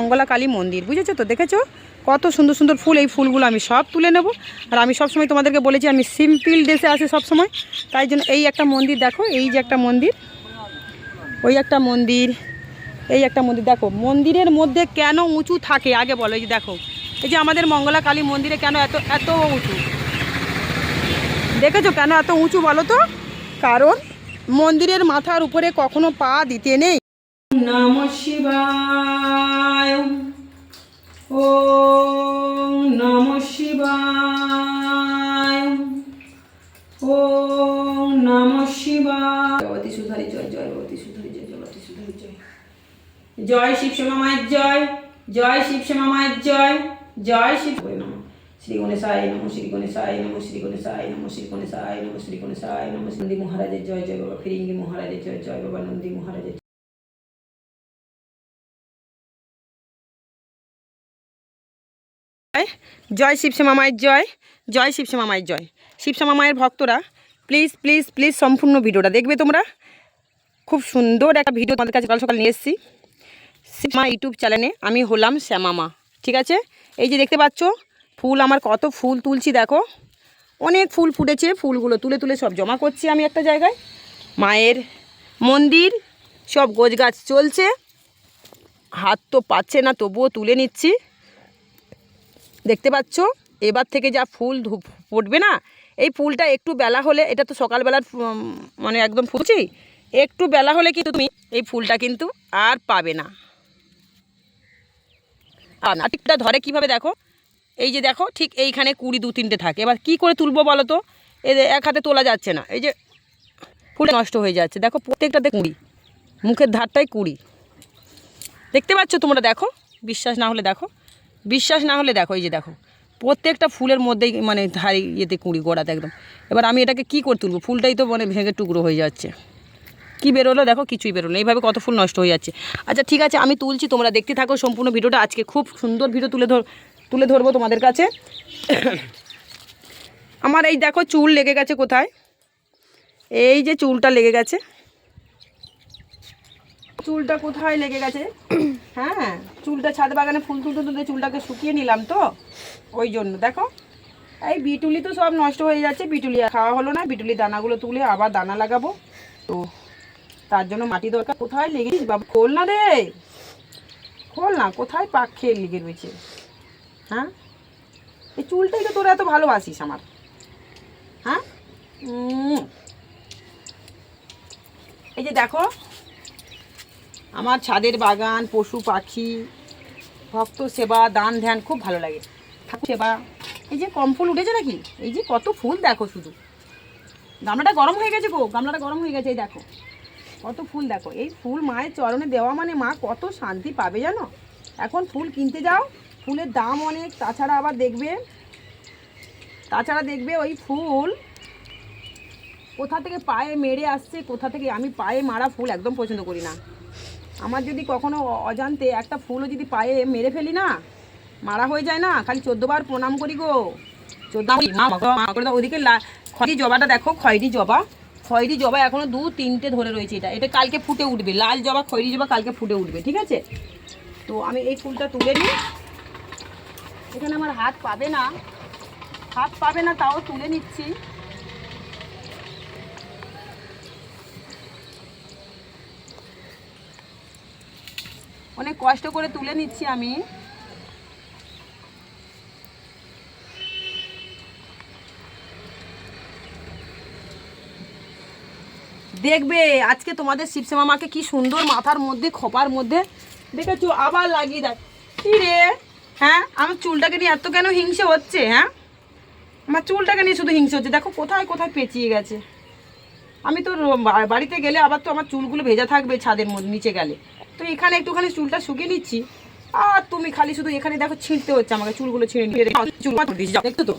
মঙ্গলা কালী মন্দির, বুঝেছ তো? দেখেছ? কত সুন্দর সুন্দর ফুল, এই ফুলগুলো আমি সব তুলে নেব। আর আমি সবসময় তোমাদেরকে বলেছি, আমি সিম্পল ড্রেসে আসি সবসময়। তাই জন্য এই একটা মন্দির দেখো, এই যে একটা মন্দির, ওই একটা মন্দির, এই একটা মন্দির। দেখো, মন্দিরের মধ্যে কেন উঁচু থাকে? আগে বলো, এই যে দেখো। এই যে আমাদের মঙ্গলা কালী মন্দিরে কেন এত এত উঁচু? দেখেছ কেন এত উঁচু বলো তো? কারণ মন্দিরের মাথার উপরে কখনো পা দিতে নেই। নম শিবায় ও নম শিবায় ও নম শিবায় ভগবতী সুধারি জয় জয় ভগবতী সুধারি জয় জগতী সুধারি জয় জয় শিব শ্যামা মায়ের জয় জয় শিব শ্যামা মায়ের জয় জয় শিব নম শ্রী গণেশায় নম শ্রী গণেশায় নম শ্রী গণেশায় নম শ্রী গণেশায় নম শ্রী গণেশায় নম নন্দী মহারাজের জয় জয় বাবা ফিরিঙ্গি মহারাজের জয় জয় বাবা নন্দী মহারাজের জয় শিবশ্যামা মায়ের জয়। জয় শিবশ্যামা মায়ের জয়। শিবশ্যামা মায়ের ভক্তরা প্লিজ প্লিজ প্লিজ সম্পূর্ণ ভিডিওটা দেখবে তোমরা। খুব সুন্দর একটা ভিডিও তোমাদের কাছে সকাল সকাল নিয়ে এসেছি। মা ইউটিউব চ্যানেলে আমি হলাম শ্যামা মা ঠিক আছে? এই যে দেখতে পাচ্ছ, ফুল আমার কত ফুল তুলছি দেখো। অনেক ফুল ফুটেছে, ফুলগুলো তুলে তুলে সব জমা করছি আমি একটা জায়গায়। মায়ের মন্দির, সব গোছ গাছ চলছে। হাত তো পাচ্ছে না, তবুও তুলে নিচ্ছি। দেখতে পাচ্ছ? এবার থেকে যা ফুল ফুটবে না? এই ফুলটা একটু বেলা হলে, এটা তো সকালবেলার মানে একদম ফুটছি একটু বেলা হলে কিন্তু তুমি এই ফুলটা কিন্তু আর পাবে না। আর না ঠিকটা ধরে কীভাবে দেখো? এই যে দেখো, ঠিক এইখানে কুড়ি দু তিনটে থাকে। এবার কি করে তুলবো বলো তো? যে এক হাতে তোলা যাচ্ছে না। এই যে ফুলটা নষ্ট হয়ে যাচ্ছে। দেখো প্রত্যেকটাতে কুড়ি। মুখের ধারটাই কুড়ি। দেখতে পাচ্ছ তোমরা? দেখো? বিশ্বাস না হলে দেখো। বিশ্বাস না হলে দেখো, এই যে দেখো, প্রত্যেকটা ফুলের মধ্যেই মানে ধারি ইয়েতে কুড়ি গোড়াতে একদম। এবার আমি এটাকে কি করে তুলবো? ফুলটাই তো মানে ভেঙে টুকরো হয়ে যাচ্ছে। কি বেরোলো? দেখো, কিছুই বেরোলো এইভাবে কত ফুল নষ্ট হয়ে যাচ্ছে। আচ্ছা ঠিক আছে, আমি তুলছি, তোমরা দেখতে থাকো সম্পূর্ণ ভিডিওটা। আজকে খুব সুন্দর ভিডিও তুলে ধর, তুলে ধরবো তোমাদের কাছে। আমার এই দেখো, চুল লেগে গেছে কোথায়? এই যে চুলটা লেগে গেছে। চুলটা কোথায় লেগে গেছে? হ্যাঁ চুলটা ছাদ বাগানে ফুল তুলতে তুলতে চুলটাকে শুকিয়ে নিলাম তো। ওই জন্য, দেখো। এই বিটুলি তো সব নষ্ট হয়ে যাচ্ছে, বিটুলি খাওয়া হলো না। বিটুলি দানাগুলো তুলে আবার দানা লাগাবো। তো তার জন্য মাটি দরকার। কোথায় লেগেছিস বাবু? খোল না রে। খোল না, কোথায় পাক খেয়ে লেগে রয়েছে? হ্যাঁ? এই চুলটাই তো তোরা এত ভালোবাসিস আমার। হ্যাঁ? এই যে দেখো আমার ছাদের বাগান, পশু পাখি, ভক্ত সেবা, দান ধ্যান খুব ভালো লাগে। ঠাকুর সেবা। এই যে কম ফুল উঠেছে নাকি? এই যে কত ফুল দেখো শুধু। গামলাটা গরম হয়ে গেছে গো, গামলাটা গরম হয়ে গেছে, এই দেখো। কত ফুল দেখো। এই ফুল মায়ের চরণে দেওয়া মানে মা কত শান্তি পাবে জানো? এখন ফুল কিনতে যাও, ফুলের দাম অনেক, তাছাড়া আবার দেখবে, তাছাড়া দেখবে ওই ফুল কোথা থেকে পায়ে মেরে আসছে, কোথা থেকে, আমি পায়ে মারা ফুল একদম পছন্দ করি না। আমার যদি কখনো অজান্তে একটা ফুলও যদি পায়ে মেরে ফেলি না, মারা হয়ে যায় না? খালি চোদ্দবার প্রণাম করি গো। চোদ্দ ওদিকে খয়েরি জবাটা দেখো, খয়েরি জবা। খয়েরি জবা এখনও দু তিনটে ধরে রয়েছে এটা। এটা কালকে ফুটে উঠবে। লাল জবা, খয়েরি জবা কালকে ফুটে উঠবে, ঠিক আছে? তো আমি এই ফুলটা তুলে নিই। এখানে আমার হাত পাবে না। হাত পাবে না, তাও তুলে নিচ্ছি। অনেক কষ্ট করে তুলে নিচ্ছি আমি। দেখবে, আজকে তোমাদের শিবসেমা মাকে কি সুন্দর মাথার মধ্যে, খোপার মধ্যে দেখেছ, আবার লাগিয়ে দেয়। কি রে? হ্যাঁ আমার চুলটাকে নিয়ে এত কেন হিংসে হচ্ছে হ্যাঁ? আমার চুলটাকে নিয়ে শুধু হিংসে হচ্ছে। দেখো, কোথায় কোথায় পেঁচিয়ে গেছে। আমি তো বাড়িতে গেলে আবার তো আমার চুলগুলো ভেজা থাকবে ছাদের মধ্যে, নিচে গেলে। তো এখানে একটুখানি চুলটা শুকিয়ে নিচ্ছি। আর তুমি খালি শুধু এখানে দেখো ছিঁড়তে হচ্ছে আমাকে, চুলগুলো ছিঁড়ে নিয়ে। চুল দেখতো তো?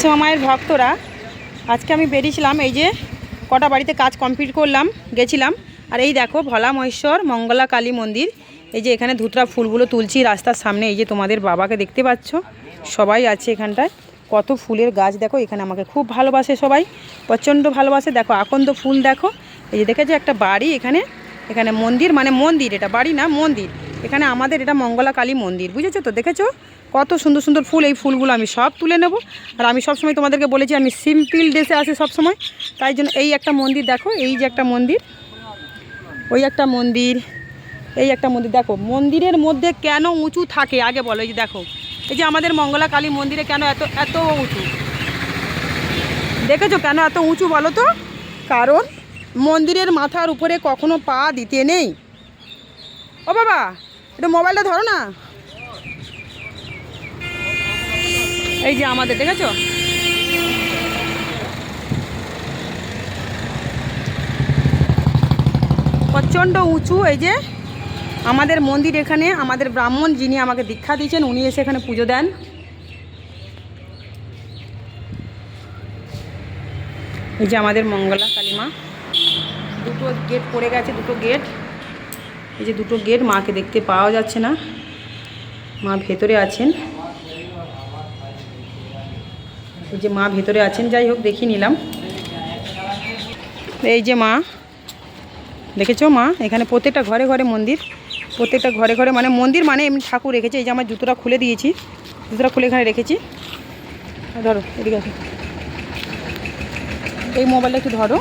শ্যামা মায়ের ভক্তরা, আজকে আমি বেরিয়েছিলাম, এই যে কটা বাড়িতে কাজ কমপ্লিট করলাম, গেছিলাম। আর এই দেখো ভোলা মহেশ্বর মঙ্গলা কালী মন্দির, এই যে এখানে ধুতরা ফুলগুলো তুলছি রাস্তার সামনে, এই যে তোমাদের বাবাকে দেখতে পাচ্ছ, সবাই আছে এখানটায়। কত ফুলের গাছ, দেখো এখানে আমাকে খুব ভালোবাসে সবাই, প্রচণ্ড ভালোবাসে। দেখো আকন্দ ফুল, দেখো। এই যে দেখেছ একটা বাড়ি এখানে এখানে মন্দির মানে মন্দির, এটা বাড়ি না, মন্দির। এখানে আমাদের এটা মঙ্গলা কালী মন্দির, বুঝেছ তো? দেখেছ? কত সুন্দর সুন্দর ফুল, এই ফুলগুলো আমি সব তুলে নেব। আর আমি সবসময় তোমাদেরকে বলেছি, আমি সিম্পল ড্রেসে আসি সবসময়। তাই জন্য এই একটা মন্দির দেখো, এই যে একটা মন্দির, ওই একটা মন্দির, এই একটা মন্দির দেখো। মন্দিরের মধ্যে কেন উঁচু থাকে? আগে বলো, এই যে দেখো। এই যে আমাদের মঙ্গলা কালী মন্দিরে কেন এত এত উঁচু? দেখেছ কেন এত উঁচু বলো তো? কারণ মন্দিরের মাথার উপরে কখনো পা দিতে নেই। ও বাবা, একটু মোবাইলটা ধরো না। এই যে আমাদের, দেখেছ? প্রচণ্ড উঁচু এই যে আমাদের মন্দির এখানে, আমাদের ব্রাহ্মণ যিনি আমাকে দীক্ষা দিয়েছেন, উনি এসে এখানে পুজো দেন। এই যে আমাদের মঙ্গলা কালীমা। দুটো গেট পড়ে গেছে, দুটো গেট। এই যে দুটো গেট মাকে দেখতে পাওয়া যাচ্ছে না। মা ভেতরে আছেন। এই যে মা ভেতরে আছেন, যাই হোক দেখিয়ে নিলাম। এই যে মা, দেখেছ মা? এখানে প্রত্যেকটা ঘরে ঘরে মন্দির, প্রত্যেকটা ঘরে ঘরে মানে মন্দির মানে এমনি ঠাকুর রেখেছে, এই যে আমার জুতোটা খুলে দিয়েছি, জুতোটা খুলে এখানে রেখেছি। ধরো, এদিকে এই মোবাইলটা একটু ধরো।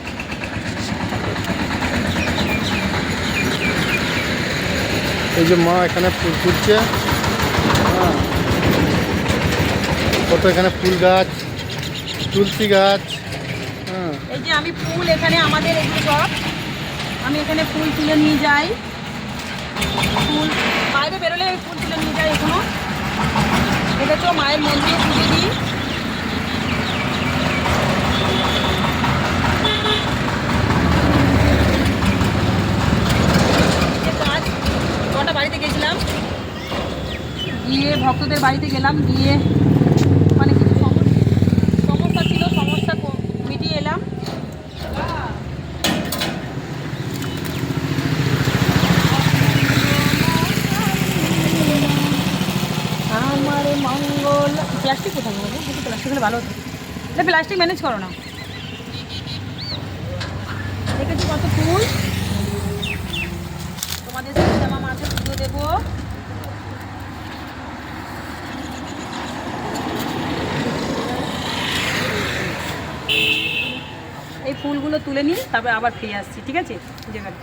এই যে মা এখানে ফুল তুলছে। হ্যাঁ। কত এখানে ফুল গাছ। তুলসী গাছ। হ্যাঁ। এই যে আমি ফুল এখানে আমাদের যে সব আমি এখানে ফুল তুলে নিয়ে যাই। ফুল, বাইরে বেরোলে ফুল তুলে নিয়ে যাই এখনও। এটা তো মায়ের মন্দিরে পুজো দিই। বাড়িতে গেছিলাম? গিয়ে ভক্তদের বাড়িতে গেলাম, গিয়ে মানে কিছু সমস্যা সমস্যা ছিল সমস্যা ক- মিটিয়ে এলাম আমার মঙ্গল প্লাস্টিক কোথায় গেলো দেখি প্লাস্টিক হলে ভালো হতো। এটা প্লাস্টিক ম্যানেজ করো না। দেখেছি কত ফুল? তোমাদের সাথে আমার মাঠে পুজো দেবো। এই ফুলগুলো তুলে নিই তারপরে আবার ফিরে আসছি, ঠিক আছে? যেখানে